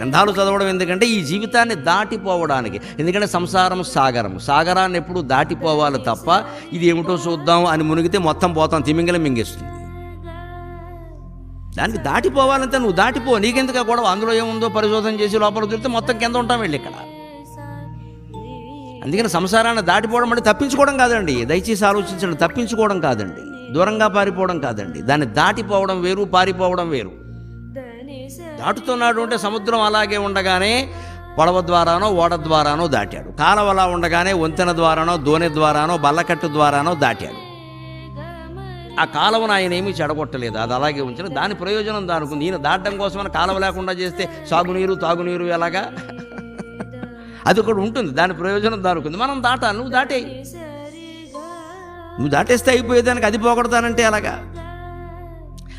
గ్రంథాలు చదవడం ఎందుకంటే ఈ జీవితాన్ని దాటిపోవడానికి. ఎందుకంటే సంసారం సాగరం. సాగరాన్ని ఎప్పుడు దాటిపోవాలి తప్ప ఇది ఏమిటో చూద్దాం అని మునిగితే మొత్తం పోతాం తిమింగలం మింగేస్తుంది. దానికి దాటిపోవాలంటే నువ్వు దాటిపో నీకెందుకు కూడా అందులో ఏముందో పరిశోధన చేసి లోపల తిరిగితే మొత్తం కింద ఉంటాం వెళ్ళి ఇక్కడ. అందుకని సంసారాన్ని దాటిపోవడం అంటే తప్పించుకోవడం కాదండి. దయచేసి ఆలోచించండి తప్పించుకోవడం కాదండి. దూరంగా పారిపోవడం కాదండి. దాన్ని దాటిపోవడం వేరు పారిపోవడం వేరు. దాటుతున్నాడు అంటే సముద్రం అలాగే ఉండగానే పడవ ద్వారానో ఓడ ద్వారానో దాటాడు. కాలవలా ఉండగానే వంతెన ద్వారానో దోణి ద్వారానో బల్లకట్టు ద్వారానో దాటాడు. ఆ కాలువను ఆయన ఏమీ చెడగొట్టలేదు. అది అలాగే ఉంచిన. దాని ప్రయోజనం దానికి ఈయన దాటడం కోసమని కాలువ లేకుండా చేస్తే సాగునీరు తాగునీరు ఎలాగా? అది ఒకటి ఉంటుంది. దాని ప్రయోజనం దానికి మనం దాటాలి. నువ్వు దాటేయి. నువ్వు దాటేస్తే అయిపోయేదానికి అది పోగొడతానంటే అలాగా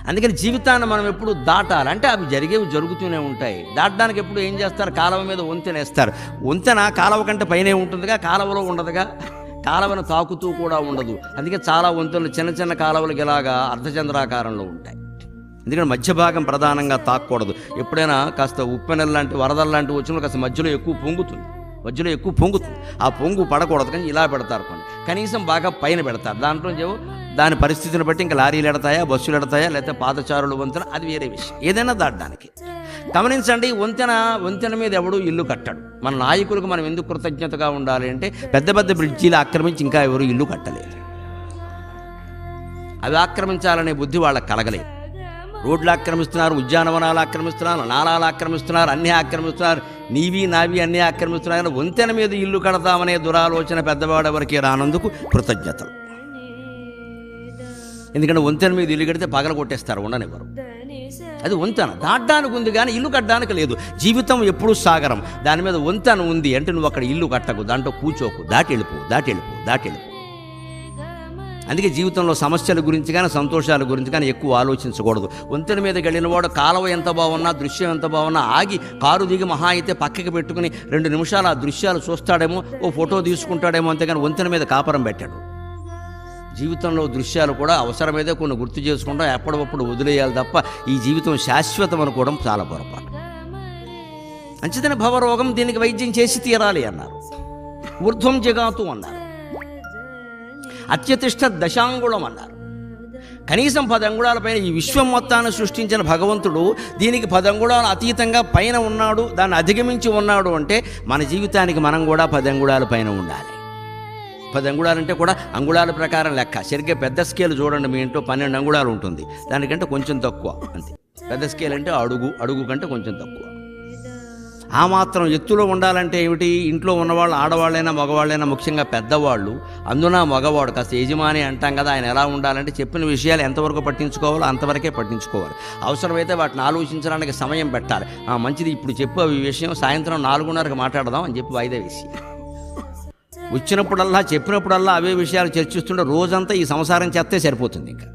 అందుకని జీవితాన్ని మనం ఎప్పుడు దాటాలి. అంటే అవి జరిగేవి జరుగుతూనే ఉంటాయి. దాటడానికి ఎప్పుడు ఏం చేస్తారు? కాలువ మీద వంతెన వేస్తారు. వంతెన కాలువ కంటే పైనే ఉంటుందిగా? కాలువలో ఉండదుగా? కాలువను తాకుతూ కూడా ఉండదు. అందుకే చాలా వంతెనలు చిన్న చిన్న కాలువలకు ఇలాగా అర్ధచంద్రాకారంలో ఉంటాయి. ఎందుకంటే మధ్య భాగం ప్రధానంగా తాకూడదు. ఎప్పుడైనా కాస్త ఉప్పెనల్ లాంటి వరదలు లాంటివి వచ్చినప్పుడు కాస్త మధ్యలో ఎక్కువ పొంగుతుంది. మధ్యలో ఎక్కువ పొంగుతుంది. ఆ పొంగు పడకూడదు కానీ ఇలా పెడతారు కొన్ని. కనీసం బాగా పైన పెడతారు. దాంట్లో ఏవో దాని పరిస్థితిని బట్టి ఇంకా లారీలు ఎడతాయా బస్సులు ఎడతాయా లేకపోతే పాదచారులు వంతెన అది వేరే విషయం. ఏదైనా దాటడానికి. గమనించండి వంతెన వంతెన మీద ఎవడు ఇల్లు కట్టాడు. మన నాయకులకు మనం ఎందుకు కృతజ్ఞతగా ఉండాలి అంటే పెద్ద పెద్ద బ్రిడ్జీలు ఆక్రమించి ఇంకా ఎవరు ఇల్లు కట్టలేదు. అవి ఆక్రమించాలనే బుద్ధి వాళ్ళకి కలగలేదు. రోడ్లు ఆక్రమిస్తున్నారు ఉద్యానవనాలు ఆక్రమిస్తున్నారు నాళాలు ఆక్రమిస్తున్నారు అన్నీ ఆక్రమిస్తున్నారు. నీవి నావి అన్నీ ఆక్రమిస్తున్నాయని వంతెన మీద ఇల్లు కడతామనే దురాలోచన పెద్దవాడెవరికి రానందుకు కృతజ్ఞతలు ఎందుకంటే వంతెన మీద ఇల్లు కడితే పగల కొట్టేస్తారు ఉండనివ్వరు. అది వంతెన దాటడానికి ఉంది కానీ ఇల్లు కట్టడానికి లేదు. జీవితం ఎప్పుడూ సాగరం. దాని మీద వంతెన ఉంది అంటే నువ్వు అక్కడ ఇల్లు కట్టకు దాంట్లో కూర్చోకు దాటి వెళ్ళిపో దాటి వెళ్ళిపో దాటి వెళ్ళిపో. అందుకే జీవితంలో సమస్యల గురించి కానీ సంతోషాల గురించి కానీ ఎక్కువ ఆలోచించకూడదు. వంతెన మీద గడినవాడు కాలువ ఎంత బాగున్నా దృశ్యం ఎంత బాగున్నా ఆగి కారు దిగి మహా అయితే పక్కకి పెట్టుకుని రెండు నిమిషాలు ఆ దృశ్యాలు చూస్తాడేమో ఓ ఫోటో తీసుకుంటాడేమో అంతేగాని వంతెన మీద కాపరం పెట్టాడు. జీవితంలో దృశ్యాలు కూడా అవసరమైతే కొన్ని గుర్తు చేసుకుంటాం ఎప్పటికప్పుడు వదిలేయాలి తప్ప ఈ జీవితం శాశ్వతం అనుకోవడం చాలా పొరపాటు. అంచితన భవరోగం దీనికి వైద్యం చేసి తీరాలి అన్నారు. ఊర్ధ్వం జగాతు అన్నారు. అత్యతిష్ట దశాంగుళం అన్నారు. కనీసం పది అంగుళాల పైన ఈ విశ్వం మొత్తాన్ని సృష్టించిన భగవంతుడు దీనికి పది అతీతంగా పైన ఉన్నాడు దాన్ని అధిగమించి ఉన్నాడు అంటే మన జీవితానికి మనం కూడా పది అంగుళాల పైన ఉండాలి. పది అంగుళాలంటే కూడా అంగుళాల ప్రకారం లెక్క. సరిగ్గా పెద్ద స్కేల్ చూడండి మీ ఇంట్లో పన్నెండు అంగుళాలు ఉంటుంది. దానికంటే కొంచెం తక్కువ అంతే. పెద్ద స్కేల్ అంటే అడుగు అడుగు కంటే కొంచెం తక్కువ. ఆ మాత్రం ఎత్తులో ఉండాలంటే ఏమిటి? ఇంట్లో ఉన్నవాళ్ళు ఆడవాళ్ళైనా మగవాళ్ళైనా ముఖ్యంగా పెద్దవాళ్ళు అందున మగవాడు కాస్త యజమాని అంటాం కదా ఆయన ఎలా ఉండాలంటే చెప్పిన విషయాలు ఎంతవరకు పట్టించుకోవాలో అంతవరకే పట్టించుకోవాలి. అవసరమైతే వాటిని ఆలోచించడానికి సమయం పెట్టాలి. ఆ, మంచిది ఇప్పుడు చెప్పు ఈ విషయం. సాయంత్రం నాలుగున్నరకు మాట్లాడదాం అని చెప్పి వాయిదా వేసి. వచ్చినప్పుడల్లా చెప్పినప్పుడల్లా అవే విషయాలు చర్చిస్తుంటే రోజంతా ఈ సంసారం చేస్తే సరిపోతుంది ఇంకా.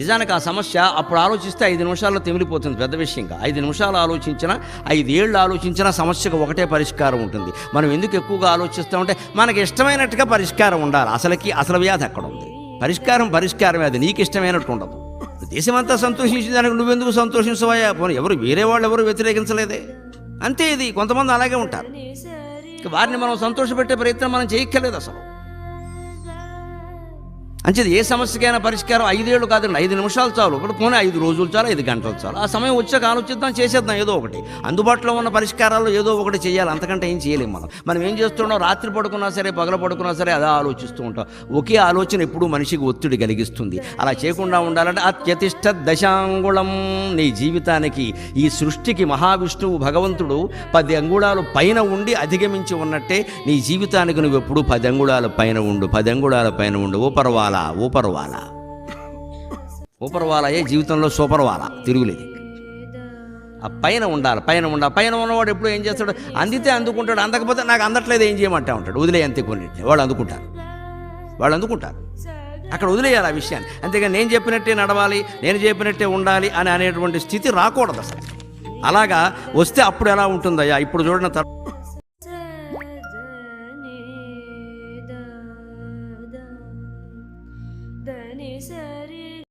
నిజానికి ఆ సమస్య అప్పుడు ఆలోచిస్తే ఐదు నిమిషాల్లో తెమిలిపోతుంది పెద్ద విషయంగా ఐదు నిమిషాలు ఆలోచించినా ఐదేళ్ళు ఆలోచించినా సమస్యకు ఒకటే పరిష్కారం ఉంటుంది. మనం ఎందుకు ఎక్కువగా ఆలోచిస్తామంటే మనకి ఇష్టమైనట్టుగా పరిష్కారం ఉండాలి. అసలుకి అసలు వ్యాధి అక్కడ ఉంది. పరిష్కారం పరిష్కారమే. అది నీకు ఇష్టమైనట్టు ఉండదు. దేశమంతా సంతోషించడానికి నువ్వెందుకు సంతోషించవయ్యా? పోనీ ఎవరు వేరే వాళ్ళు ఎవరు వ్యతిరేకించలేదే? అంతే ఇది. కొంతమంది అలాగే ఉంటారు. వారిని మనం సంతోషపెట్టే ప్రయత్నం మనం చేయక్కర్లేదు అసలు. అంచేది ఏ సమస్యకైనా పరిష్కారం ఐదేళ్ళు కాదండి ఐదు నిమిషాలు చాలు. ఇప్పుడు పోనీ ఐదు రోజులు చాలు ఐదు గంటలు చాలు. ఆ సమయం వచ్చాక ఆలోచిద్దాం చేసేద్దాం ఏదో ఒకటి. అందుబాటులో ఉన్న పరిష్కారాలు ఏదో ఒకటి చేయాలి. అంతకంటే ఏం చేయలేము మనం. మనం ఏం చేస్తున్నాం? రాత్రి పడుకున్నా సరే పగల పడుకున్నా సరే అదే ఆలోచిస్తూ ఉంటాం. ఒకే ఆలోచన ఎప్పుడూ మనిషికి ఒత్తిడి కలిగిస్తుంది. అలా చేయకుండా ఉండాలంటే అత్యతిష్ట దశాంగుళం నీ జీవితానికి ఈ సృష్టికి మహావిష్ణువు భగవంతుడు పది అంగుళాలు పైన ఉండి అధిగమించి ఉన్నట్టే నీ జీవితానికి నువ్వు ఎప్పుడూ పది అంగుళాల పైన ఉండు పది అంగుళాల పైన ఉండు. ఊపరవాలా ఊపర్ ఊపరవాలయే జీవితంలో సూపర్వాలా తిరుగులేదు ఆ పైన ఉండాలి పైన ఉండాలి. పైన ఉన్నవాడు ఎప్పుడు ఏం చేస్తాడు? అందితే అందుకుంటాడు అందకపోతే నాకు అందట్లేదు ఏం చేయమంటా ఉంటాడు వదిలే అంతే కొన్నింటిని వాళ్ళు అందుకుంటారు. వాళ్ళు అందుకుంటారు. అక్కడ వదిలేయాలి ఆ విషయాన్ని. అంతేగాని నేను చెప్పినట్టే నడవాలి నేను చెప్పినట్టే ఉండాలి అని అనేటువంటి స్థితి రాకూడదు అసలు. అలాగా వస్తే అప్పుడు ఎలా ఉంటుందయ్యా? ఇప్పుడు చూడడం